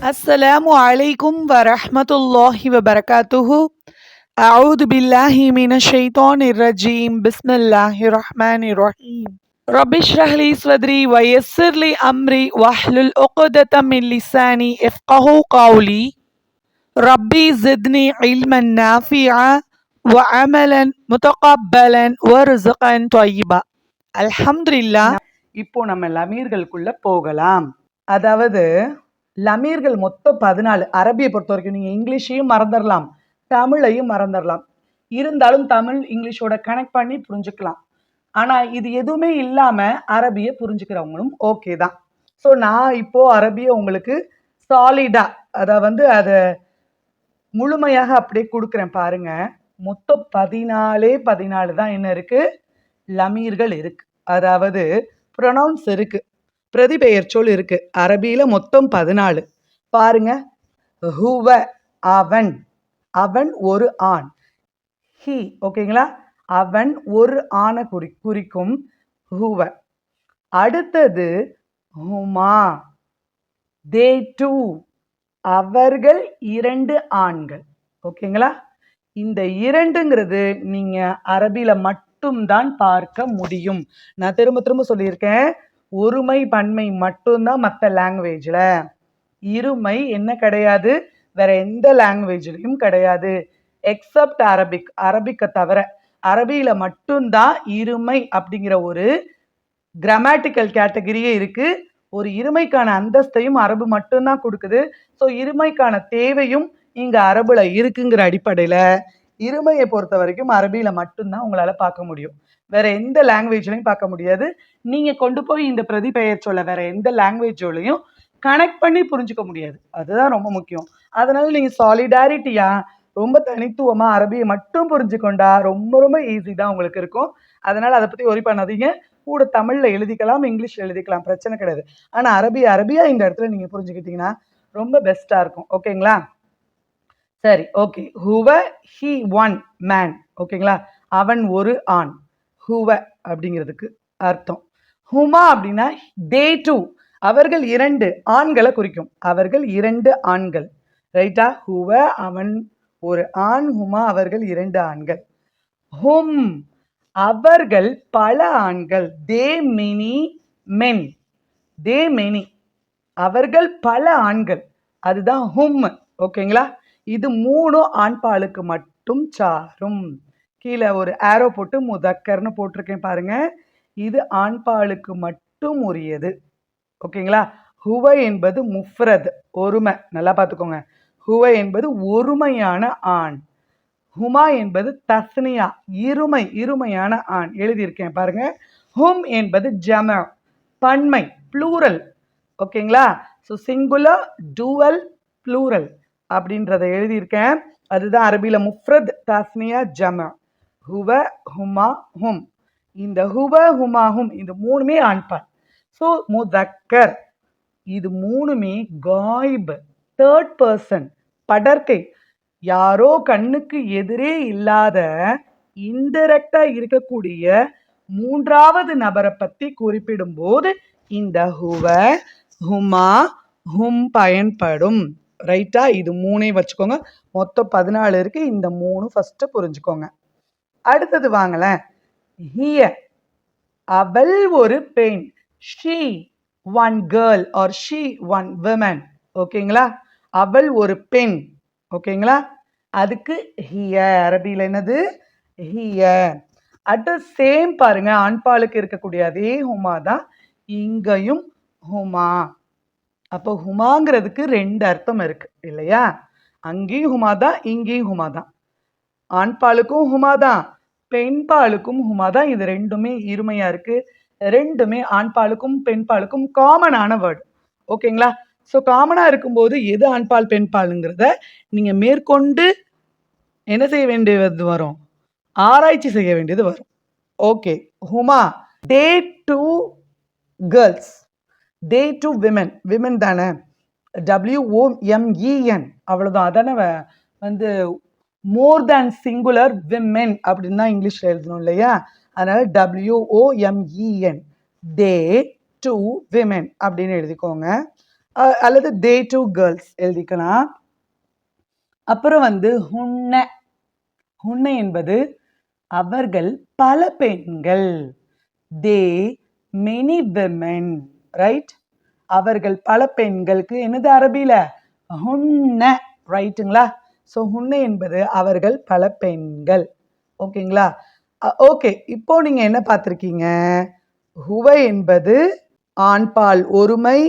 السلام عليكم ورحمة الله وبركاته أعوذ بالله من الشيطان الرجيم بسم الله الرحمن الرحيم رب اشرح لي صدري ويسر لي أمري واحلل عقدة من لساني يفقه قولي ربي زدني علما نافعا وعملا متقبلا ورزقا طيبا الحمد لله இப்போ நம்ம லமீர்களுக்குள்ள போகலாம் அதாவது லமீர்கள் மொத்தம் பதினாலு. அரபியை பொறுத்த வரைக்கும் நீங்கள் இங்கிலீஷையும் மறந்துடலாம் தமிழையும் மறந்துடலாம். இருந்தாலும் தமிழ் இங்கிலீஷோட கனெக்ட் பண்ணி புரிஞ்சுக்கலாம். ஆனால் இது எதுவுமே இல்லாமல் அரபியை புரிஞ்சுக்கிறவங்களும் ஓகே தான். ஸோ நான் இப்போது அரபியை உங்களுக்கு சாலிடாக அதை வந்து அதை முழுமையாக அப்படியே கொடுக்குறேன் பாருங்கள் மொத்தம் பதினாலே பதினாலு தான் என்ன இருக்குது லமீர்கள் இருக்குது அதாவது ப்ரொனவுன்ஸ் இருக்குது பிரதிபெயர் சொல் இருக்கு. அரபியில மொத்தம் பதினாலு. பாருங்க. ஹுவ அவன். அவன் ஒரு ஆண். ஹி ஓகேங்களா? அவன் ஒரு ஆணை குறி குறிக்கும் ஹுவ. அடுத்தது ஹுமா. தே டூ அவர்கள் இரண்டு ஆண்கள். ஓகேங்களா? இந்த இரண்டுங்கிறது நீங்கள் அரபியில் மட்டும்தான் பார்க்க முடியும். நான் திரும்ப திரும்ப சொல்லியிருக்கேன். ஒருமை பன்மை மட்டும்தான் மற்ற லாங்குவேஜில் இருமை என்ன கிடையாது? வேற எந்த லாங்குவேஜ்லையும் கிடையாது. எக்ஸப்ட் அரபிக் அரபிக்கை தவிர அரபியில் மட்டும்தான் இருமை அப்படிங்கிற ஒரு கிராமட்டிக்கல் கேட்டகரியே இருக்குது ஒரு இருமைக்கான அந்தஸ்தையும் அரபு மட்டும்தான் கொடுக்குது. ஸோ இருமைக்கான தேவையும் இங்கே அரபில் இருக்குங்கிற அடிப்படையில். இருமையை பொறுத்த வரைக்கும் அரபியில மட்டும்தான் உங்களால பார்க்க முடியும். வேற எந்த லாங்குவேஜ்லையும் பார்க்க முடியாது. நீங்க கொண்டு போய் இந்த பிரதிபெயர் சொல்ல வேற எந்த லாங்குவேஜோலையும் கனெக்ட் பண்ணி புரிஞ்சுக்க முடியாது. அதுதான் ரொம்ப முக்கியம். அதனால நீங்க சாலிடாரிட்டியா ரொம்ப தனித்துவமா அரபியை மட்டும் புரிஞ்சுக்கொண்டா ரொம்ப ரொம்ப ஈஸி தான் உங்களுக்கு இருக்கும். அதனால அதை பத்தி ஒரி பண்ணாதீங்க. கூட தமிழ்ல எழுதிக்கலாம் இங்கிலீஷ்ல எழுதிக்கலாம் பிரச்சனை கிடையாது. ஆனா அரபி அரபியா இந்த இடத்துல நீங்க புரிஞ்சுக்கிட்டீங்கன்னா ரொம்ப பெஸ்டா இருக்கும். ஓகேங்களா சரி ஓகே ஹுவ ஹி ஒன் மேன் ஓகேங்களா அவன் ஒரு ஆண். ஹுவ அப்படிங்கிறதுக்கு அர்த்தம். ஹுமா அப்படின்னா தே டூ அவர்கள் இரண்டு ஆண்களை குறிக்கும். அவர்கள் இரண்டு ஆண்கள். ரைட்டா ஹுவ அவன் ஒரு ஆண். ஹுமா அவர்கள் இரண்டு ஆண்கள். ஹும் அவர்கள் பல ஆண்கள். They many men they many அவர்கள் பல ஆண்கள். அதுதான் ஹும் ஓகேங்களா இது மூணும் ஆண்பாலுக்கு மட்டும் சாரும். கீழே ஒரு ஆரோ போட்டு முதக்கர்னு போட்டிருக்கேன் பாருங்க. இது ஆண்பாலுக்கு மட்டும் உரியது. ஓகேங்களா? ஹுவ என்பது முஃப்ரத் ஒருமை. நல்லா பார்த்துக்கோங்க. ஹுவ என்பது ஒருமையான ஆண். ஹுமா என்பது தஸ்னியா இருமை இருமையான ஆண். எழுதியிருக்கேன் பாருங்க. ஹும் என்பது ஜம பன்மை ப்ளூரல் ஓகேங்களா? ஸோ சிங்குலர் டூவல் ப்ளூரல் அப்படின்றத எழுதியிருக்கேன். அதுதான் அரபியில் முஃப்ரத் தாஸ்னியா ஜம. ஹுவ ஹுமா ஹும். இந்த ஹுவ ஹுமா ஹும் இந்த மூணுமே ஆண்பான் ஸோ முதக்கர். இது மூணுமே காய்ப் தேர்ட் பர்சன் படர்க்கை யாரோ கண்ணுக்கு எதிரே இல்லாத இன்டெரக்டா இருக்கக்கூடிய மூன்றாவது நபரை பத்தி குறிப்பிடும்போது இந்த ஹுவ ஹுமா ஹும் பயன்படும். ரைட்டா இது மூணையும் வச்சுக்கோங்க. மொத்தம் பதினாலு இருக்கு. இந்த மூணு ஃபர்ஸ்ட் புரிஞ்சுக்கோங்க. அடுத்தது வாங்களேன். ஹிய அவள் ஒரு பெண். She one girl or she one women ஓகேங்களா? அவள் ஒரு பெண். ஓகேங்களா? அதுக்கு ஹிய அரபியில் என்னது? ஹிய அட் சேம் பாருங்க. ஆண்பாலுக்கு இருக்கக்கூடிய அதே ஹுமா தான். இங்கேயும் ஹுமா. அப்போ ஹுமாங்கிறதுக்கு ரெண்டு அர்த்தம் இருக்கு இல்லையா? அங்கேயும் ஹுமா தான் இங்கேயும் ஹுமா தான். ஆண்பாலுக்கும் ஹுமா தான் பெண்பாலுக்கும் ஹுமா தான் இது ரெண்டுமே இருமையா இருக்கு. ரெண்டுமே ஆண்பாலுக்கும் பெண்பாலுக்கும் காமனான வேர்டு ஓகேங்களா? ஸோ காமனாக இருக்கும்போது எது ஆண்பால் பெண்பாலுங்கிறத நீங்கள் மேற்கொண்டு என்ன செய்ய வேண்டியது வரும்? ஆராய்ச்சி செய்ய வேண்டியது வரும். Okay ஹுமா they two girls they two women women தானே. W O M E N அவ்வளோதான் அதானே வந்து மோர் தேன் சிங்குலர் விமென் அப்படின்னு தான் இங்கிலீஷில் எழுதணும் இல்லையா? அதனால் டபிள்யூஓஎம்இஎன் டே டு விமென் அப்படின்னு எழுதிக்கோங்க. அல்லது தே டூ கேர்ள்ஸ் எழுதிக்கலாம். அப்புறம் வந்து ஹுன்ன ஹுன்ன என்பது அவர்கள் பல பெண்கள். தே மெனி விமென் ரைட் அவர்கள் பல பெண்களுக்கு என்னது அரபியில ஹுன்ன. ரைட்டுங்களா ஸோ ஹுன்ன என்பது அவர்கள் பல பெண்கள். ஓகேங்களா? ஓகே. இப்போ நீங்க என்ன பார்த்துருக்கீங்க? ஹுவ என்பது ஆண்பால் ஒருமை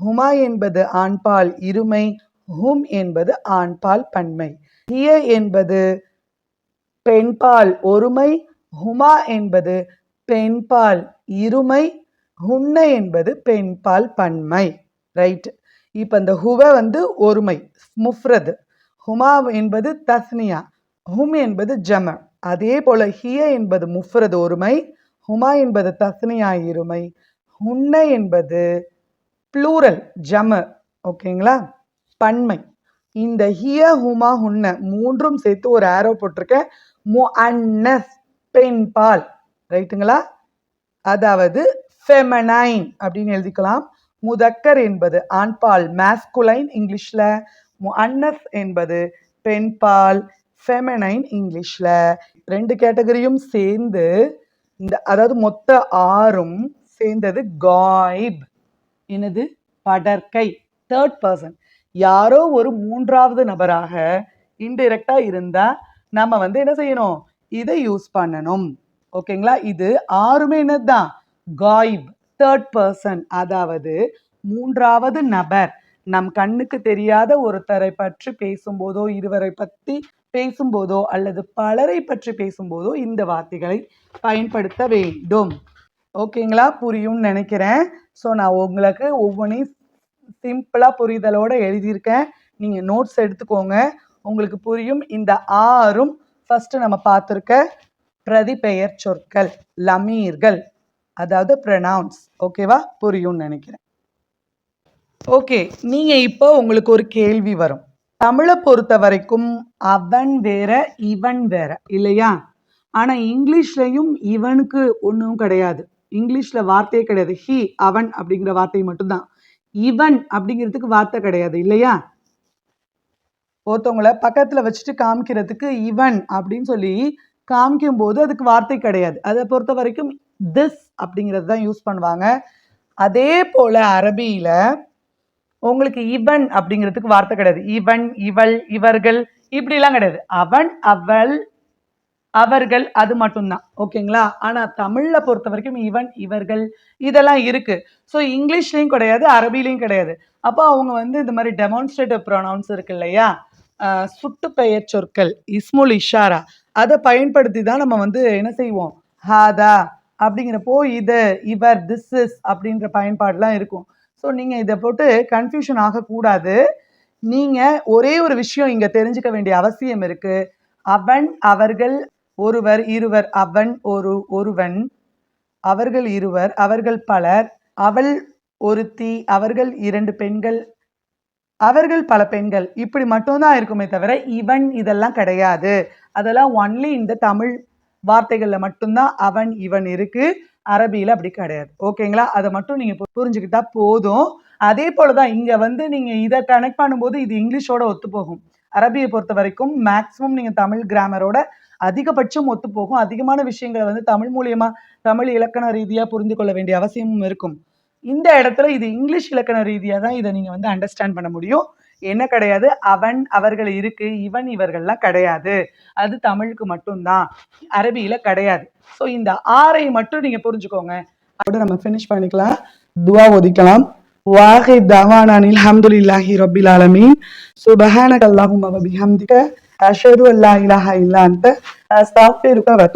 ஹுமா என்பது ஆண்பால் இருமை ஹும் என்பது ஆண்பால் பன்மை. ஹிய என்பது பெண்பால் ஒருமை ஹுமா என்பது பெண்பால் இருமை ஹுன்ன என்பது பெண்பால் பன்மை. ரைட் இப்போ இந்த ஹுவ வந்து ஒருமை முஃப்ரது. ஹுமா என்பது தஸ்னியா ஹும் என்பது ஜம. அதே போல ஹிய என்பது முஃப்ரது ஒருமை ஹுமா என்பது தஸ்னியா இருமை. ஹுன்ன என்பது ப்ளூரல் ஜம. ஓகேங்களா? பன்மை. இந்த ஹிய ஹுமா ஹுன்ன மூன்றும் சேர்த்து ஒரு ஆரோ போட்டிருக்கேன். மு அன்னஸ் பெண்பால் ரைட்டுங்களா அதாவது ஃபெமனைன் அப்படின்னு எழுதிக்கலாம். முதக்கர் என்பது ஆண்பால் மேஸ்குலைன் இங்கிலீஷில் முஅன்னஸ் என்பது பெண்பால் ஃபெமனைன் இங்கிலீஷில். ரெண்டு கேட்டகரியும் சேர்ந்து இந்த அதாவது மொத்த ஆறும் சேர்ந்தது காய்ப் எனது படற்கை. தேர்ட் பர்சன் யாரோ ஒரு மூன்றாவது நபராக இன்டைரக்டா இருந்தால் நம்ம வந்து என்ன செய்யணும்? இதை யூஸ் பண்ணணும். ஓகேங்களா இது ஆறுமே என்னதுதான்? காய்ப் தேர்ட் பர்சன் அதாவது மூன்றாவது நபர். நம் கண்ணுக்கு தெரியாத ஒருத்தரை பற்றி பேசும்போதோ இருவரை பற்றி பேசும்போதோ அல்லது பலரை பற்றி பேசும்போதோ இந்த வார்த்தைகளை பயன்படுத்த வேண்டும். ஓகேங்களா? புரியும்னு நினைக்கிறேன். ஸோ நான் உங்களுக்கு ஒவ்வொன்றையும் சிம்பிளாக புரிதலோடு எழுதியிருக்கேன். நீங்கள் நோட்ஸ் எடுத்துக்கோங்க. உங்களுக்கு புரியும் இந்த ஆறும் ஃபஸ்ட்டு நம்ம பார்த்துருக்க பிரதிபெயர் சொற்கள் லமீர்கள். அதாவது ப்ரனவுன்ஸ் ஓகேவா புரியும்னு நினைக்கிறேன். ஓகே நீங்க இப்போ உங்களுக்கு ஒரு கேள்வி வரும். தமிழை பொறுத்த வரைக்கும் அவன் வேற இவன் வேற இல்லையா? ஆனா இங்கிலீஷ்லயும் இவனுக்கு ஒன்றும் கிடையாது. இங்கிலீஷ்ல வார்த்தையே கிடையாது. ஹி அவன் அப்படிங்கிற வார்த்தை மட்டும்தான். இவன் அப்படிங்கிறதுக்கு வார்த்தை கிடையாது இல்லையா? ஒருத்தவங்கள பக்கத்துல வச்சுட்டு காமிக்கிறதுக்கு இவன் அப்படின்னு சொல்லி காமிக்கும் போது அதுக்கு வார்த்தை கிடையாது. அதை பொறுத்த வரைக்கும் திஸ் அப்படிங்கிறது தான் யூஸ் பண்ணுவாங்க. அதே போல் அரபியில் உங்களுக்கு இவன் அப்படிங்கிறதுக்கு வார்த்தை கிடையாது. இவன் இவள் இவர்கள் இப்படிலாம் கிடையாது. அவன் அவள் அவர்கள் அது மட்டும்தான். ஓகேங்களா ஆனால் தமிழில் பொறுத்த வரைக்கும் இவன் இவர்கள் இதெல்லாம் இருக்குது ஸோ இங்கிலீஷ்லேயும் கிடையாது அரபிலையும் கிடையாது. அப்போ அவங்க வந்து இந்த மாதிரி டெமான்ஸ்ட்ரேட்டிவ் ப்ரொனவுன்ஸ் இருக்கு இல்லையா? சுட்டு பெயர் சொற்கள் இஸ்முல் இஷாரா. அதை பயன்படுத்தி தான் நம்ம வந்து என்ன செய்வோம்? ஹாதா அப்படிங்கிறப்போ இது இவர் திஸ் இஸ் அப்படின்ற பயன்பாடுலாம் இருக்கும். ஸோ நீங்கள் இதை போட்டு கன்ஃபியூஷன் ஆகக்கூடாது. நீங்கள் ஒரே ஒரு விஷயம் இங்கே தெரிஞ்சுக்க வேண்டிய அவசியம் இருக்குது அவன் அவர்கள் ஒருவர் இருவர் அவன் ஒரு ஒருவன் அவர்கள் இருவர் அவர்கள் பலர் அவள் ஒருத்தி அவர்கள் இரண்டு பெண்கள் அவர்கள் பல பெண்கள். இப்படி மட்டும்தான் இருக்குமே தவிர இவன் இதெல்லாம் கிடையாது. அதெல்லாம் ஒன்லி இந்த தமிழ் வார்த்தைகள்ல மட்டும்தான் அவன் இவன் இருக்கு. அரபியில அப்படி கிடையாது. ஓகேங்களா? அதை மட்டும் நீங்க புரிஞ்சுக்கிட்டா போதும். அதே போலதான் இங்க வந்து நீங்க இதை கனெக்ட் பண்ணும்போது இது இங்கிலீஷோட ஒத்து போகும். அரபியை பொறுத்த வரைக்கும் மேக்ஸிமம் நீங்க தமிழ் கிராமரோட அதிகபட்சம் ஒத்து போகும். அதிகமான விஷயங்களை வந்து தமிழ் மூலியமா தமிழ் இலக்கண ரீதியா புரிந்து கொள்ள வேண்டிய அவசியமும் இருக்கும். இந்த இடத்துல இது இங்கிலீஷ் இலக்கண ரீதியாக தான் இதை நீங்கள் வந்து அண்டர்ஸ்டாண்ட் பண்ண முடியும். என்ன கிடையாது? அவன் அவர்கள் இருக்கு இவன் இவர்கள்லாம் கிடையாது. அது தமிழுக்கு மட்டும்தான். அரபியில கிடையாது. ஸோ இந்த ஆரை மட்டும் நீங்க புரிஞ்சுக்கோங்க. அதோட நம்ம ஃபினிஷ் பண்ணிக்கலாம். துவா ஒதிக்கலாம். வாஹி தவானானில் அல்ஹம்துலில்லாஹி ரபில் ஆலமீன். சுபஹானக அல்லாஹும் வ பிஹம்திக. அஷரு அல்லா இலாஹா இல்லா அன்த. அஸ்தக்ஃபிருக வ